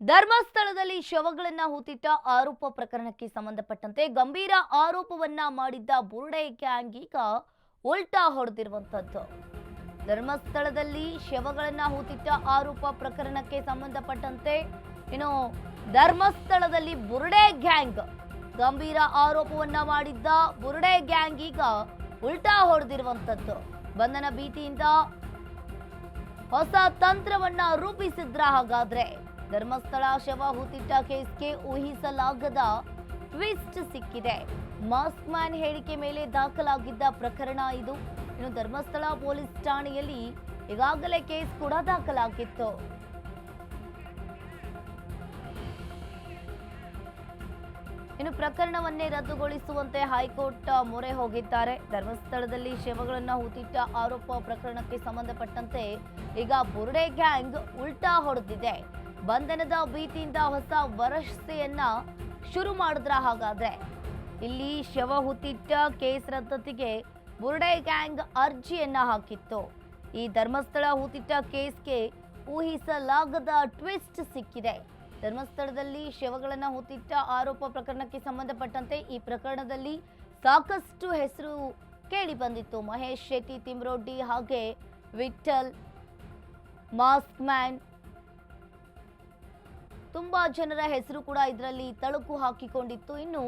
ಧರ್ಮಸ್ಥಳದಲ್ಲಿ ಶವಗಳನ್ನ ಹೂತಿಟ್ಟ ಆರೋಪ ಪ್ರಕರಣಕ್ಕೆ ಸಂಬಂಧಪಟ್ಟಂತೆ ಗಂಭೀರ ಆರೋಪವನ್ನ ಮಾಡಿದ್ದ ಬುರುಡೆ ಗ್ಯಾಂಗ್ ಈಗ ಉಲ್ಟಾ ಹೊಡೆದಿರುವಂತದ್ದು. ಧರ್ಮಸ್ಥಳದಲ್ಲಿ ಶವಗಳನ್ನ ಹೂತಿಟ್ಟ ಆರೋಪ ಪ್ರಕರಣಕ್ಕೆ ಸಂಬಂಧಪಟ್ಟಂತೆ ಏನು ಧರ್ಮಸ್ಥಳದಲ್ಲಿ ಬುರುಡೆ ಗ್ಯಾಂಗ್ ಗಂಭೀರ ಆರೋಪವನ್ನ ಮಾಡಿದ್ದ ಬುರುಡೆ ಗ್ಯಾಂಗ್ ಈಗ ಉಲ್ಟಾ ಹೊಡೆದಿರುವಂತದ್ದು. ಬಂಧನ ಭೀತಿಯಿಂದ ಹೊಸ ತಂತ್ರವನ್ನ ರೂಪಿಸಿದ್ರ ಹಾಗಾದ್ರೆ ಧರ್ಮಸ್ಥಳ ಶವ ಹೂತಿಟ್ಟ ಕೇಸ್ಗೆ ಊಹಿಸಲಾಗದ ಟ್ವಿಸ್ಟ್ ಸಿಕ್ಕಿದೆ. ಮಾಸ್ಕ್ ಮ್ಯಾನ್ ಹೇಳಿಕೆ ಮೇಲೆ ದಾಖಲಾಗಿದ್ದ ಪ್ರಕರಣ ಇದು. ಇನ್ನು ಧರ್ಮಸ್ಥಳ ಪೊಲೀಸ್ ಠಾಣೆಯಲ್ಲಿ ಈಗಾಗಲೇ ಕೇಸ್ ಕೂಡ ದಾಖಲಾಗಿತ್ತು. ಇನ್ನು ಪ್ರಕರಣವನ್ನೇ ರದ್ದುಗೊಳಿಸುವಂತೆ ಹೈಕೋರ್ಟ್ ಮೊರೆ ಹೋಗಿದ್ದಾರೆ. ಧರ್ಮಸ್ಥಳದಲ್ಲಿ ಶವಗಳನ್ನು ಹೂತಿಟ್ಟ ಆರೋಪ ಪ್ರಕರಣಕ್ಕೆ ಸಂಬಂಧಪಟ್ಟಂತೆ ಈಗ ಬುರುಡೆ ಗ್ಯಾಂಗ್ ಉಲ್ಟಾ ಹೊಡೆದಿದೆ. ಬಂಧನದ ಭೀತಿಯಿಂದ ಹೊಸ ವರಸೆಯನ್ನ ಶುರು ಮಾಡಿದ್ರ ಹಾಗಾದ್ರೆ. ಇಲ್ಲಿ ಶವ ಹುತ್ತಿಟ್ಟ ಕೇಸ್ ರದ್ದತಿಗೆ ಬುರುಡೆ ಗ್ಯಾಂಗ್ ಅರ್ಜಿಯನ್ನ ಹಾಕಿತ್ತು. ಈ ಧರ್ಮಸ್ಥಳ ಹೂತಿಟ್ಟ ಕೇಸ್ಗೆ ಊಹಿಸಲಾಗದ ಟ್ವಿಸ್ಟ್ ಸಿಕ್ಕಿದೆ. ಧರ್ಮಸ್ಥಳದಲ್ಲಿ ಶವಗಳನ್ನ ಹೂತಿಟ್ಟ ಆರೋಪ ಪ್ರಕರಣಕ್ಕೆ ಸಂಬಂಧಪಟ್ಟಂತೆ ಈ ಪ್ರಕರಣದಲ್ಲಿ ಸಾಕಷ್ಟು ಹೆಸರು ಕೇಳಿ ಬಂದಿತ್ತು. ಮಹೇಶ್ ಶೆಟ್ಟಿ, ತಿಮ್ರೋಡ್ಡಿ ಹಾಗೆ ವಿಠಲ್ ಮಾಸ್ಕ್ ಮ್ಯಾನ್ ತುಂಬಾ ಜನರ ಹೆಸರು ಕೂಡ ಇದರಲ್ಲಿ ತಳುಕು ಹಾಕಿಕೊಂಡಿತ್ತು. ಇನ್ನು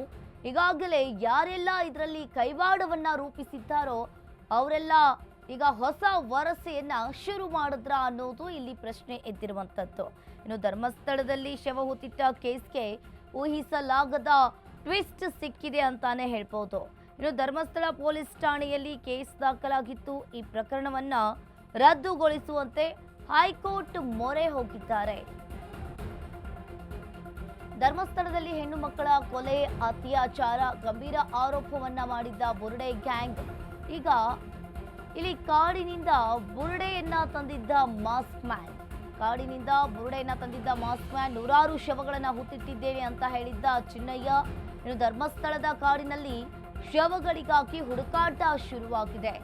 ಈಗಾಗಲೇ ಯಾರೆಲ್ಲ ಇದರಲ್ಲಿ ಕೈವಾಡವನ್ನ ರೂಪಿಸಿದ್ದಾರೋ ಅವರೆಲ್ಲ ಈಗ ಹೊಸ ವರಸೆಯನ್ನ ಶುರು ಮಾಡಿದ್ರ ಅನ್ನೋದು ಇಲ್ಲಿ ಪ್ರಶ್ನೆ ಎದ್ದಿರುವಂತದ್ದು. ಇನ್ನು ಧರ್ಮಸ್ಥಳದಲ್ಲಿ ಶವ ಹೊತ್ತಿಟ್ಟ ಕೇಸ್ಗೆ ಊಹಿಸಲಾಗದ ಟ್ವಿಸ್ಟ್ ಸಿಕ್ಕಿದೆ ಅಂತಾನೆ ಹೇಳ್ಬೋದು. ಇನ್ನು ಧರ್ಮಸ್ಥಳ ಪೊಲೀಸ್ ಠಾಣೆಯಲ್ಲಿ ಕೇಸ್ ದಾಖಲಾಗಿತ್ತು ಈ ಪ್ರಕರಣವನ್ನ ರದ್ದುಗೊಳಿಸುವಂತೆ ಹೈಕೋರ್ಟ್ ಮೊರೆ ಹೋಗಿದ್ದಾರೆ. ಧರ್ಮಸ್ಥಳದಲ್ಲಿ ಹೆಣ್ಣು ಮಕ್ಕಳ ಕೊಲೆ, ಅತ್ಯಾಚಾರ, ಗಂಭೀರ ಆರೋಪವನ್ನ ಮಾಡಿದ್ದ ಬುರುಡೆ ಗ್ಯಾಂಗ್. ಈಗ ಇಲ್ಲಿ ಕಾಡಿನಿಂದ ಬುರುಡೆಯನ್ನ ತಂದಿದ್ದ ಮಾಸ್ಕ್ ಮ್ಯಾನ್. ಕಾಡಿನಿಂದ ಬುರುಡೆಯನ್ನ ತಂದಿದ್ದ ಮಾಸ್ಕ್ ಮ್ಯಾನ್ ನೂರಾರು ಶವಗಳನ್ನ ಹುಟ್ಟಿಟ್ಟಿದ್ದೇವೆ ಅಂತ ಹೇಳಿದ್ದ ಚಿನ್ನಯ್ಯ. ಇನ್ನು ಧರ್ಮಸ್ಥಳದ ಕಾಡಿನಲ್ಲಿ ಶವಗಳಿಗಾಗಿ ಹುಡುಕಾಟ ಶುರುವಾಗಿದೆ.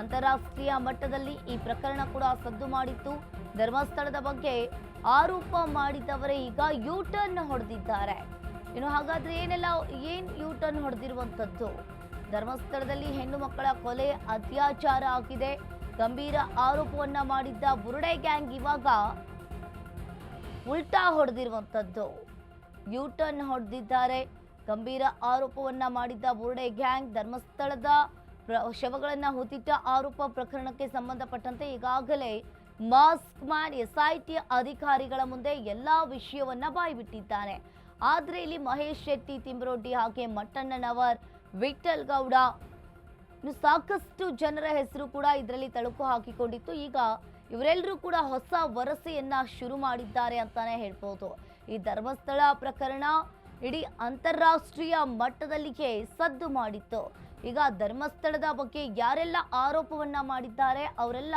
ಅಂತಾರಾಷ್ಟ್ರೀಯ ಮಟ್ಟದಲ್ಲಿ ಈ ಪ್ರಕರಣ ಕೂಡ ಸದ್ದು ಮಾಡಿತ್ತು. ಧರ್ಮಸ್ಥಳದ ಬಗ್ಗೆ ಆರೋಪ ಮಾಡಿದವರೇ ಈಗ ಯೂ ಟರ್ನ್ ಹೊಡೆದಿದ್ದಾರೆ. ಇನ್ನು ಹಾಗಾದ್ರೆ ಏನೆಲ್ಲ ಏನ್ ಯೂ ಟರ್ನ್ ಹೊಡೆದಿರುವಂತದ್ದು ಧರ್ಮಸ್ಥಳದಲ್ಲಿ ಹೆಣ್ಣು ಮಕ್ಕಳ ಕೊಲೆ ಅತ್ಯಾಚಾರ ಆಗಿದೆ. ಗಂಭೀರ ಆರೋಪವನ್ನ ಮಾಡಿದ್ದ ಬುರುಡೆ ಗ್ಯಾಂಗ್ ಇವಾಗ ಉಲ್ಟಾ ಹೊಡೆದಿರುವಂಥದ್ದು. ಯೂ ಟರ್ನ್ ಹೊಡೆದಿದ್ದಾರೆ. ಗಂಭೀರ ಆರೋಪವನ್ನ ಮಾಡಿದ್ದ ಬುರುಡೆ ಗ್ಯಾಂಗ್ ಧರ್ಮಸ್ಥಳದ ಶವಗಳನ್ನು ಹೂತಿಟ್ಟ ಆರೋಪ ಪ್ರಕರಣಕ್ಕೆ ಸಂಬಂಧಪಟ್ಟಂತೆ ಈಗಾಗಲೇ ಮಾಸ್ಕ್ ಮ್ಯಾನ್ ಎಸ್ಐಟಿ ಅಧಿಕಾರಿಗಳ ಮುಂದೆ ಎಲ್ಲಾ ವಿಷಯವನ್ನ ಬಾಯ್ಬಿಟ್ಟಿದ್ದಾನೆ. ಆದ್ರೆ ಇಲ್ಲಿ ಮಹೇಶ್ ಶೆಟ್ಟಿ, ತಿಮ್ರೊಡ್ಡಿ ಹಾಗೆ ಮಟ್ಟಣ್ಣನವರ್ ವಿಠಲ್ ಗೌಡ ಸಾಕಷ್ಟು ಜನರ ಹೆಸರು ಕೂಡ ಇದರಲ್ಲಿ ತಳುಕು ಹಾಕಿಕೊಂಡಿತ್ತು. ಈಗ ಇವರೆಲ್ಲರೂ ಕೂಡ ಹೊಸ ವರಸೆಯನ್ನ ಶುರು ಮಾಡಿದ್ದಾರೆ ಅಂತಾನೆ ಹೇಳ್ಬೋದು. ಈ ಧರ್ಮಸ್ಥಳ ಪ್ರಕರಣ ಇಡೀ ಅಂತಾರಾಷ್ಟ್ರೀಯ ಮಟ್ಟದಲ್ಲಿಗೆ ಸದ್ದು ಮಾಡಿತ್ತು. ಈಗ ಧರ್ಮಸ್ಥಳದ ಬಗ್ಗೆ ಯಾರೆಲ್ಲ ಆರೋಪವನ್ನ ಮಾಡಿದ್ದಾರೆ, ಅವರೆಲ್ಲ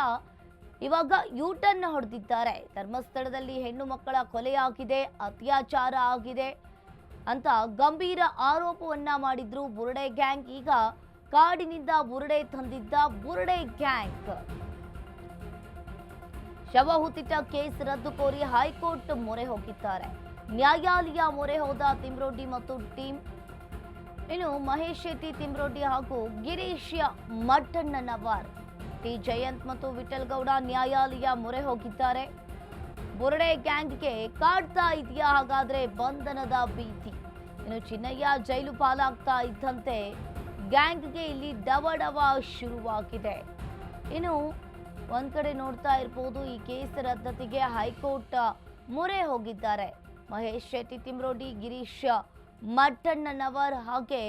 ಇವಾಗ ಯೂಟರ್ನ್ ಹೊಡೆದಿದ್ದಾರೆ. ಧರ್ಮಸ್ಥಳದಲ್ಲಿ ಹೆಣ್ಣು ಮಕ್ಕಳ ಕೊಲೆಯಾಗಿದೆ ಅತ್ಯಾಚಾರ ಆಗಿದೆ ಅಂತ ಗಂಭೀರ ಆರೋಪವನ್ನ ಮಾಡಿದ್ರು ಬುರುಡೆ ಗ್ಯಾಂಗ್. ಈಗ ಕಾಡಿನಿಂದ ಬುರುಡೆ ತಂದಿದ್ದ ಬುರುಡೆ ಗ್ಯಾಂಗ್. ಶವ ಹುತ್ತಿಟ್ಟ ಕೇಸ್ ರದ್ದು ಕೋರಿ ಹೈಕೋರ್ಟ್ ಮೊರೆ ಹೋಗಿದ್ದಾರೆ. ನ್ಯಾಯಾಲಯ ಮೊರೆ ಹೋದ ತಿಮ್ರೋಡಿ ಮತ್ತು ಟೀಮ್. ಇನ್ನು ಮಹೇಶ್ ಶೆಟ್ಟಿ, ತಿಮ್ರೋಡಿ ಹಾಗೂ ಗಿರೀಶ್ ಮಟ್ಟಣ್ಣನವರ್ ಟಿ ಜಯಂತ್ ಮತ್ತು ವಿಠಲ್ ಗೌಡ ನ್ಯಾಯಾಲಯ ಮೊರೆ ಹೋಗಿದ್ದಾರೆ. ಬುರಡೆ ಗ್ಯಾಂಗ್ಗೆ ಕಾಡ್ತಾ ಇದೆಯಾ ಹಾಗಾದ್ರೆ ಬಂಧನದ ಭೀತಿ. ಇನ್ನು ಚಿನ್ನಯ್ಯ ಜೈಲು ಪಾಲಾಗ್ತಾ ಇದ್ದಂತೆ ಗ್ಯಾಂಗ್ಗೆ ಇಲ್ಲಿ ಡವಡವ ಶುರುವಾಗಿದೆ. ಇನ್ನು ಒಂದ್ ಕಡೆ ನೋಡ್ತಾ ಇರ್ಬೋದು, ಈ ಕೇಸ್ ರದ್ದತಿಗೆ ಹೈಕೋರ್ಟ್ ಮೊರೆ ಹೋಗಿದ್ದಾರೆ. ಮಹೇಶ್ ಶೆಟ್ಟಿ, ತಿಮ್ರೋಡಿ, ಗಿರೀಶ್ ಮಟ್ಟಣ್ಣನವರ್ ಹಾಗೆ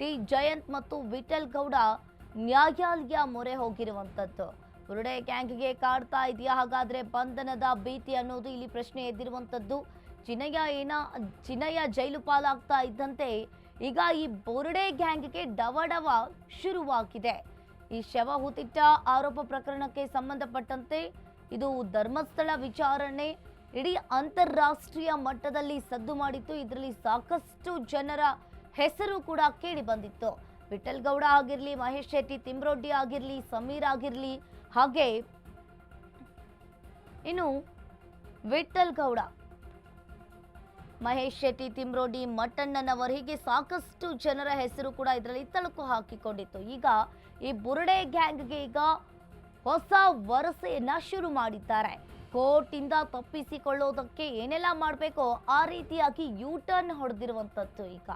ಟಿ ಜಯಂತ್ ಮತ್ತು ವಿಠಲ್ ಗೌಡ ನ್ಯಾಯಾಲಯ ಮೊರೆ ಹೋಗಿರುವಂಥದ್ದು ಬುರುಡೆ ಗ್ಯಾಂಗ್ಗೆ ಕಾಡ್ತಾ ಇದೆಯಾ? ಹಾಗಾದ್ರೆ ಬಂಧನದ ಭೀತಿ ಅನ್ನೋದು ಇಲ್ಲಿ ಪ್ರಶ್ನೆ ಎದ್ದಿರುವಂಥದ್ದು ಚಿನ್ನಯ್ಯ ಏನ ಚಿನ್ನಯ್ಯ ಜೈಲು ಪಾಲಾಗ್ತಾ ಇದ್ದಂತೆ ಈಗ ಈ ಬುರುಡೆ ಗ್ಯಾಂಗ್ಗೆ ಡವಡವ ಶುರುವಾಗಿದೆ. ಈ ಶವ ಹುತಿಟ್ಟ ಆರೋಪ ಪ್ರಕರಣಕ್ಕೆ ಸಂಬಂಧಪಟ್ಟಂತೆ ಇದು ಧರ್ಮಸ್ಥಳ ವಿಚಾರಣೆ. ಇಡೀ ಅಂತಾರಾಷ್ಟ್ರೀಯ ಮಟ್ಟದಲ್ಲಿ ಸದ್ದು ಮಾಡಿತ್ತು. ಇದರಲ್ಲಿ ಸಾಕಷ್ಟು ಜನರ ಹೆಸರು ಕೂಡ ಕೇಳಿ ಬಂದಿತ್ತು. ವಿಠಲ್ ಗೌಡ ಆಗಿರ್ಲಿ, ಮಹೇಶ್ ಶೆಟ್ಟಿ, ತಿಮ್ರೊಡ್ಡಿ ಆಗಿರಲಿ, ಸಮೀರ್ ಆಗಿರಲಿ, ಹಾಗೆ ಇನ್ನು ವಿಠಲ್ ಗೌಡ ಮಹೇಶ್ ಶೆಟ್ಟಿ ತಿಮ್ರೋಡಿ ಮಟ್ಟಣ್ಣನವರ್ ಹೀಗೆ ಸಾಕಷ್ಟು ಜನರ ಹೆಸರು ಕೂಡ ಇದರಲ್ಲಿ ತಳುಕು ಹಾಕಿಕೊಂಡಿತ್ತು. ಈಗ ಈ ಬುರುಡೆ ಗ್ಯಾಂಗ್ಗೆ ಈಗ ಹೊಸ ವರಸೆಯನ್ನ ಶುರು ಮಾಡಿದ್ದಾರೆ. ಕೋರ್ಟಿಂದ ತಪ್ಪಿಸಿಕೊಳ್ಳೋದಕ್ಕೆ ಏನೆಲ್ಲ ಮಾಡಬೇಕೋ ಆ ರೀತಿಯಾಗಿ ಯೂ ಟರ್ನ್ ಹೊಡೆದಿರುವಂಥದ್ದು ಈಗ.